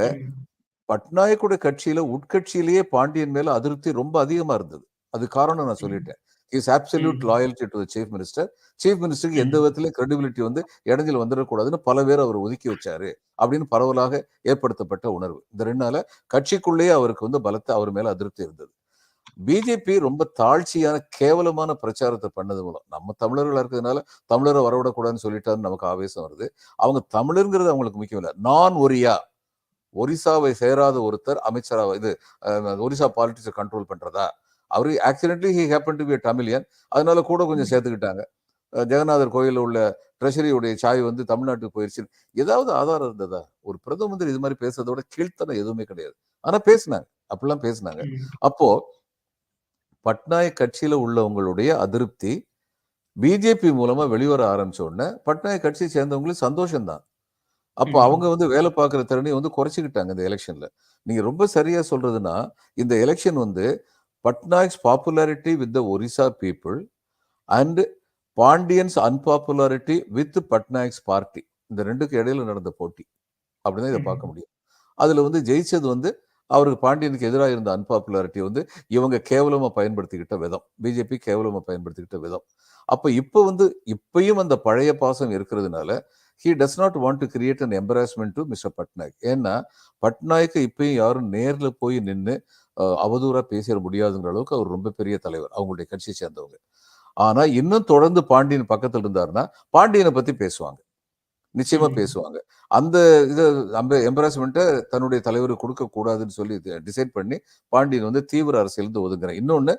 பட்நாயக்குடைய கட்சியில உட்கட்சியிலேயே பாண்டியன் மேல அதிருப்தி ரொம்ப அதிகமா இருந்தது. அது காரணம் நான் சொல்லிட்டேன். Is absolute. Loyalty to chief minister chief மினிஸ்டருக்கு எந்த ம். விதத்திலும் கிரெடிபிலிட்டி வந்து இடைஞ்சல் வந்துடக்கூடாதுன்னு பல பேர் அவர் ஒதுக்கி வச்சாரு அப்படின்னு பரவலாக ஏற்படுத்தப்பட்ட உணர்வு. இந்த ரெண்டு நாள கட்சிக்குள்ளேயே அவருக்கு வந்து பலத்த அவர் மேல அதிருப்தி இருந்தது. பிஜேபி ரொம்ப தாழ்ச்சியான கேவலமான பிரச்சாரத்தை பண்ணது மூலம் நம்ம தமிழர்களா இருக்கிறதுனால தமிழரை வரவிடக்கூடாதுன்னு சொல்லிட்டாருன்னு நமக்கு ஆவேசம் வருது. அவங்க தமிழருங்கிறது அவங்களுக்கு முக்கியம் இல்லை. நான் ஒரியா ஒரிசாவை சேராத ஒருத்தர் அமைச்சரா இது ஒரிசா பாலிடிக்ஸை கண்ட்ரோல் பண்றதா? அவரு accidentally he happen to be Tamilian அதனால கூட கொஞ்சம் சேர்த்துக்கிட்டாங்க. ஜெகநாதர் கோயிலில் உள்ள ட்ரெஷரியுடைய சாய் வந்து தமிழ்நாட்டுக்கு போயிருச்சு. ஏதாவது ஆதாரம் இருந்ததா? ஒரு பிரதம மந்திரி இது மாதிரி பேசுறதோட கீழ்த்தனம் எதுவுமே கிடையாது. ஆனா பேசினாங்க. அப்படிலாம் பேசினாங்க. அப்போ பட்நாயக் கட்சியில உள்ளவங்களுடைய அதிருப்தி பிஜேபி மூலமா வெளிவர ஆரம்பிச்ச உடனே பட்நாயக் கட்சியை சேர்ந்தவங்களுக்கு சந்தோஷம்தான். அப்போ. அவங்க வந்து வேலை பார்க்குற திறனை வந்து குறைச்சிக்கிட்டாங்க இந்த எலெக்ஷன்ல. நீங்க ரொம்ப சரியா சொல்றதுன்னா இந்த எலெக்ஷன் வந்து Patnaik's popularity with the Orissa people and Pandian's unpopularity with Patnaik's party. இந்த ரெண்டுக்கு இடையில நடந்த போட்டி. அப்படிதான் இதை பார்க்க. முடியும். அதுல வந்து ஜெயிச்சது வந்து அவருக்கு பாண்டியனுக்கு எதிராக இருந்த அன்பாப்புலாரிட்டி வந்து இவங்க கேவலமா பயன்படுத்திக்கிட்ட விதம். பிஜேபி கேவலமா பயன்படுத்திக்கிட்ட விதம். அப்ப இப்போ வந்து இப்பயும் அந்த பழைய பாசம் இருக்கிறதுனால he does not want to create an embarrassment to mister Patnaik ஏன்னா பட்நாயக்கு இப்பயும் யாரும் நேர்ல போய் நின்று அவதூறா பேசிட முடியாதுங்கிற அளவுக்கு அவர் ரொம்ப பெரிய தலைவர் அவங்களுடைய கட்சியை சேர்ந்தவங்க. ஆனா இன்னும் தொடர்ந்து பாண்டியன் பக்கத்துல இருந்தாருன்னா பாண்டியனை பத்தி பேசுவாங்க. நிச்சயமா. பேசுவாங்க. அந்த இதை அந்த எம்பராஸ்மெண்ட்டை தன்னுடைய தலைவருக்கு கொடுக்க கூடாதுன்னு சொல்லி டிசைட் பண்ணி பாண்டியன் வந்து தீவிர அரசியல் ஒதுங்குறேன் இன்னொன்னு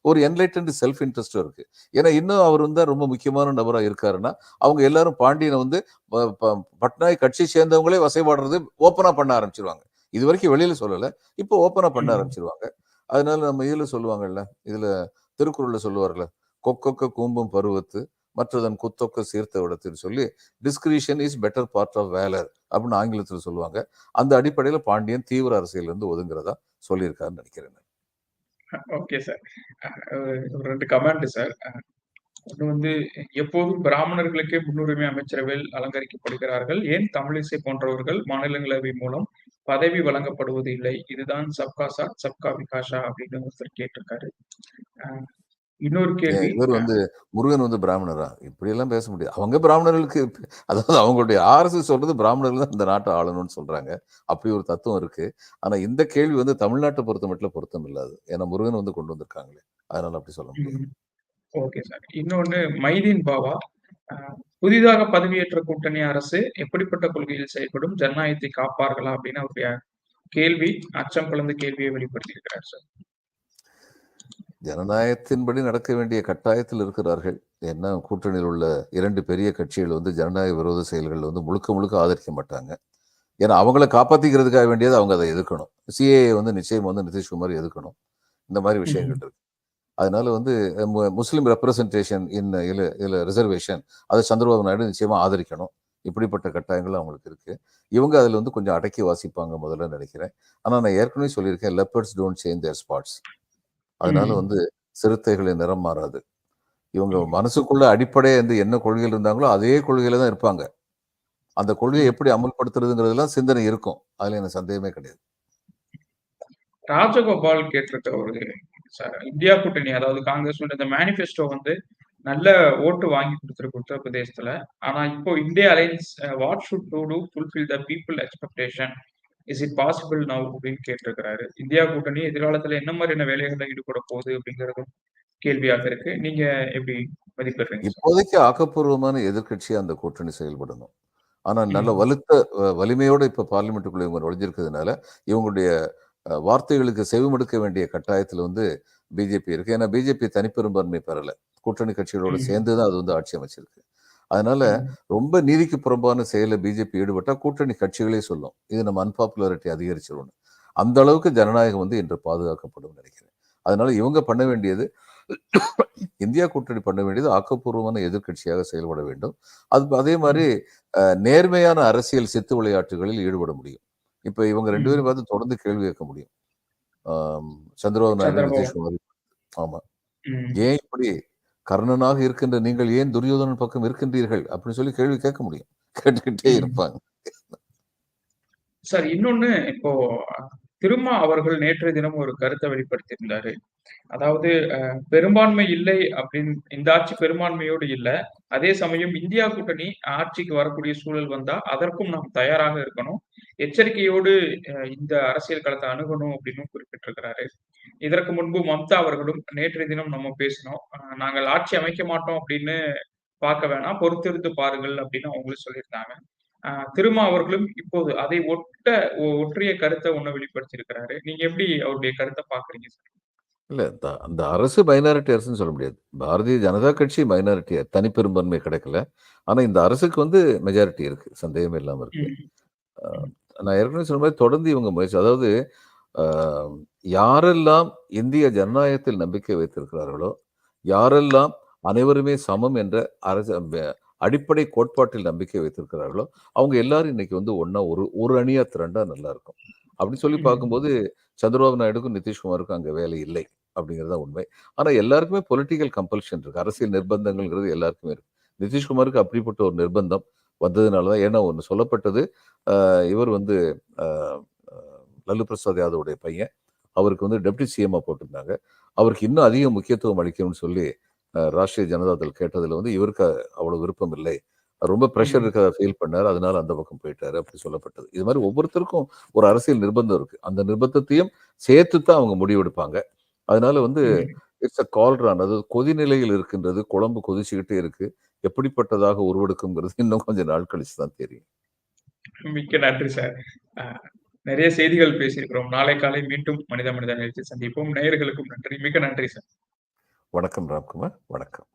ஒரு என்லைட்டன்ட் செல்ஃப் இன்ட்ரெஸ்டும் இருக்கு. ஏன்னா இன்னும் அவர் வந்து ரொம்ப முக்கியமான நபரா இருக்காருன்னா அவங்க எல்லாரும் பாண்டியனை வந்து ப- ப- பட்நாயக் கட்சி சேர்ந்தவங்களே வசைபாடுறது ஓப்பனா பண்ண ஆரம்பிச்சிருவாங்க. இது வரைக்கும் வெளியில சொல்லல. இப்போ ஓப்பனா பண்ண. ஆரம்பிச்சிருவாங்க. அதனால நம்ம இதுல சொல்லுவாங்கல்ல இதுல திருக்குறள்ல சொல்லுவார்ல கொக்கொக்க கூம்பும் பருவத்து மற்றதன் குத்தொக்க சீர்த்த விடத்துன்னு சொல்லி discretion is better part of valour அப்படின்னு ஆங்கிலத்தில் சொல்லுவாங்க. அந்த அடிப்படையில் பாண்டியன் தீவிர அரசியல் இருந்து ஒதுங்குறதா சொல்லியிருக்காருன்னு நினைக்கிறேன் நான். ஓகே சார் ஒரு ரெண்டு கமெண்ட் சார் ஒன்று வந்து எப்போதும் பிராமணர்களுக்கே முன்னுரிமை அமைச்சரவையில் அலங்கரிக்கப்படுகிறார்கள். ஏன் தமிழிசை போன்றவர்கள் மாநிலங்களவை மூலம் பதவி வழங்கப்படுவது இல்லை? இதுதான் சப்கா சாத் சப்கா விகாஷா அப்படின்னு ஒருத்தர் கேட்டிருக்காரு. இன்னொரு கேள்வி. இவர் வந்து முருகன் வந்து பிராமணரா? இப்படி எல்லாம் பேச முடியாது. அவங்க பிராமணர்களுக்கு அதாவது அவங்களுடைய ஆர்எஸ் சொல்றது பிராமணர்கள் தான் இந்த நாட்டை ஆளணும்னு சொல்றாங்க. அப்படி ஒரு தத்துவம் இருக்கு. ஆனா இந்த கேள்வி வந்து தமிழ்நாட்டை பொறுத்த மட்டும் பொருத்தம் இல்லாது. ஏன்னா முருகன் வந்து கொண்டு வந்திருக்காங்களே. அதனால அப்படி சொல்ல முடியாது ஓகே சார். இன்னொன்னு மைதீன் பாவா புதிதாக பதவியேற்ற கூட்டணி அரசு எப்படிப்பட்ட கொள்கையில் செயல்படும்? ஜனநாயகத்தை காப்பார்களா? அப்படின்னு அவருடைய கேள்வி அச்சம் கலந்த கேள்வியை வெளிப்படுத்தியிருக்கிறார் சார். ஜனநாயகத்தின்படி நடக்க வேண்டிய கட்டாயத்தில் இருக்கிறார்கள். என்ன கூட்டணியில் உள்ள இரண்டு பெரிய கட்சிகள் வந்து ஜனநாயக விரோத செயல்கள் வந்து முழுக்க முழுக்க ஆதரிக்க மாட்டாங்க. ஏன்னா அவங்கள காப்பாத்திக்கிறதுக்காக வேண்டியது அவங்க அதை எதிர்க்கணும். சிஏ வந்து நிச்சயம் வந்து நிதிஷ்குமார் எதுக்கணும் இந்த மாதிரி விஷயங்கள் இருக்கு. அதனால வந்து முஸ்லிம் ரெப்ரசன்டேஷன் இன் இல்ல இல்ல ரிசர்வேஷன் அதை சந்திரபாபு நாயுடு நிச்சயமா ஆதரிக்கணும். இப்படிப்பட்ட கட்டாயங்கள் அவங்களுக்கு இருக்கு. இவங்க அதுல வந்து கொஞ்சம் அடக்கி வாசிப்பாங்க முதல்ல நினைக்கிறேன். ஆனா நான் ஏற்கனவே சொல்லியிருக்கேன் leopards don't change their spots அதனால. வந்து சிறுத்தைகளின் நிறம் மாறாது இவங்க. மனசுக்குள்ள அடிப்படை வந்து என்ன கொள்கையில் இருந்தாங்களோ அதே கொள்கையில தான் இருப்பாங்க அந்த கொள்கையை. எப்படி அமல்படுத்துறதுங்கிறதுலாம் சிந்தனை இருக்கும் அதுல எனக்கு சந்தேகமே கிடையாது ராஜகோபால் கேட்டிருக்க ஒரு இந்தியா கூட்டணி அதாவது காங்கிரஸ் இந்த மேனிஃபெஸ்டோ வந்து நல்ல ஓட்டு வாங்கி கொடுத்துருக்கு உத்தரப்பிரதேசத்துல ஆனா இப்போ India alliance what should to do fulfil the people expectation is it possible now அப்படின்னு கேட்டிருக்கிறாரு. இந்தியா கூட்டணி எதிர்காலத்துல என்ன மாதிரியான வேலைகள்ல ஈடுபட போகுது அப்படிங்கறதும் கேள்வியாக இருக்கு. நீங்க எப்படி மதிப்பிடுறீங்க இப்போதைக்கு ஆக்கப்பூர்வமான எதிர்க்கட்சியா அந்த கூட்டணி செயல்படணும். ஆனா நல்ல. வலுத்த வலிமையோட இப்ப பார்லிமெண்ட்டுக்குள்ள இவங்க நுழைஞ்சிருக்கிறதுனால இவங்களுடைய வார்த்தைகளுக்கு செவிமடுக்க வேண்டிய கட்டாயத்துல வந்து பிஜேபி இருக்கு. ஏன்னா பிஜேபி தனிப்பெரும்பான்மை பெறல. கூட்டணி கட்சிகளோட. சேர்ந்து தான் அது வந்து ஆட்சி அமைச்சிருக்கு. அதனால. ரொம்ப நீதிக்கு புறம்பான செயல பிஜேபி ஈடுபட்டா கூட்டணி கட்சிகளே சொல்லும். இது நம்ம அன்பாப்புலாரிட்டி அதிகரிச்சிடும் அந்த அளவுக்கு ஜனநாயகம் வந்து இன்று பாதுகாக்கப்படும் நினைக்கிறேன். அதனால இவங்க பண்ண வேண்டியது இந்தியா கூட்டணி பண்ண வேண்டியது ஆக்கப்பூர்வமான எதிர்க்கட்சியாக செயல்பட வேண்டும். அது அதே மாதிரி நேர்மையான அரசியல் சித்து விளையாட்டுகளில் ஈடுபட முடியும். இப்ப இவங்க ரெண்டு. பேரும் பார்த்து தொடர்ந்து கேள்வி கேட்க முடியும். சந்திரபாபு நாயுடு. நிதிஷ்குமார். ஆமா. ஏன் இப்படி கர்ணனாக இருக்கின்ற நீங்கள் ஏன் துரியோதனன் பக்கம் இருக்கின்றீர்கள்? அப்படின்னு சொல்லி கேள்வி கேட்க முடியும். கேட்டுக்கிட்டே. இருப்பாங்க. சார் இன்னொன்னு இப்போ திருமா அவர்கள் நேற்றைய தினம் ஒரு கருத்தை வெளிப்படுத்தியிருந்தாரு. அதாவது அஹ், பெரும்பான்மை இல்லை அப்படின்னு இந்த ஆட்சி பெரும்பான்மையோடு இல்லை. அதே சமயம் இந்தியா கூட்டணி ஆட்சிக்கு வரக்கூடிய சூழல் வந்தா அதற்கும் நாம் தயாராக இருக்கணும். எச்சரிக்கையோடு அஹ், இந்த அரசியல் களத்தை அணுகணும் அப்படின்னு குறிப்பிட்டிருக்கிறாரு. இதற்கு முன்பு மம்தா அவர்களும் நேற்றைய தினம் நம்ம பேசினோம். நாங்கள் ஆட்சி அமைக்க மாட்டோம் அப்படின்னு பார்க்க வேணாம். பொறுத்திருந்து பாருங்கள் அப்படின்னு அவங்களும் சொல்லியிருந்தாங்க. திருமா அவர்களும் இப்போது அதை ஒட்ட ஒற்றிய கருத்தை ஒண்ணு வெளிப்படுத்தியிருக்கிறாரு. நீங்க எப்படி அவருடைய கருத்தை பாக்குறீங்க சார்? இல்ல அந்த அரசு மைனாரிட்டி அரசுன்னு சொல்ல முடியாது. பாரதிய ஜனதா கட்சி மைனாரிட்டி தனிப்பெரும்பான்மை கிடைக்கல. ஆனா இந்த அரசுக்கு வந்து மெஜாரிட்டி இருக்கு. சந்தேகமே இல்லாம இருக்கு. நான் ஏற்கனவே சொன்ன மாதிரி தொடர்ந்து இவங்க முயற்சி அதாவது ஆஹ் யாரெல்லாம் இந்திய ஜனநாயகத்தில் நம்பிக்கை வைத்திருக்கிறார்களோ யாரெல்லாம் அனைவருமே சமம் என்ற அரசு அடிப்படை கோட்பாட்டில் நம்பிக்கை வைத்திருக்கிறார்களோ அவங்க எல்லாரும் இன்னைக்கு வந்து ஒண்ணா ஒரு ஒரு அணியா திரண்டா நல்லா இருக்கும். அப்படி சொல்லி. பார்க்கும்போது சந்திரபாபு நாயுடுக்கும் நிதிஷ்குமாருக்கும் அங்க வேலை இல்லை அப்படிங்கிறது தான் உண்மை. ஆனா எல்லாருக்குமே பொலிட்டிக்கல் கம்பல்ஷன் இருக்கு. அரசியல் நிர்பந்தங்கள்ங்கிறது எல்லாருக்குமே இருக்கு. நிதிஷ்குமாருக்கு அப்படிப்பட்ட ஒரு நிர்பந்தம் வந்ததுனால தான் ஏன்னா ஒன்று சொல்லப்பட்டது இவர் வந்து லல்லு பிரசாத் யாதவுடைய பையன். அவருக்கு வந்து டெப்டி சிஎம்மா போட்டிருந்தாங்க. அவருக்கு இன்னும் அதிக முக்கியத்துவம் அளிக்கணும்னு சொல்லி ராஷ்டிரிய ஜனதாதள் கேட்டதுல வந்து இவருக்கு அவ்வளவு விருப்பம் இல்லை. ரொம்ப ப்ரெஷர் ம். இருக்க ஃபீல் பண்ணார். அதனால அந்த பக்கம் போயிட்டாரு அப்படி சொல்லப்பட்டது. இது மாதிரி ஒவ்வொருத்தருக்கும் ஒரு அரசியல் நிர்பந்தம் இருக்கு. அந்த நிர்பந்தத்தையும் சேர்த்து தான் அவங்க முடிவெடுப்பாங்க. அதனால வந்து. இட்ஸ் அ கால்ரான் அது கொதிநிலையில் இருக்கின்றது. குழம்பு கொதிச்சுக்கிட்டே இருக்கு. எப்படிப்பட்டதாக உருவெடுக்குங்கிறது இன்னும் கொஞ்சம் நாள் கழிச்சு தான் தெரியும். மிக்க நன்றி சார். நிறைய செய்திகள் பேசியிருக்கிறோம். நாளை காலை மீண்டும் மனித மனித நிகழ்ச்சி சந்திப்போம். நேயர்களுக்கும் நன்றி. மிக்க நன்றி சார். வணக்கம் ராம்குமார் வணக்கம்.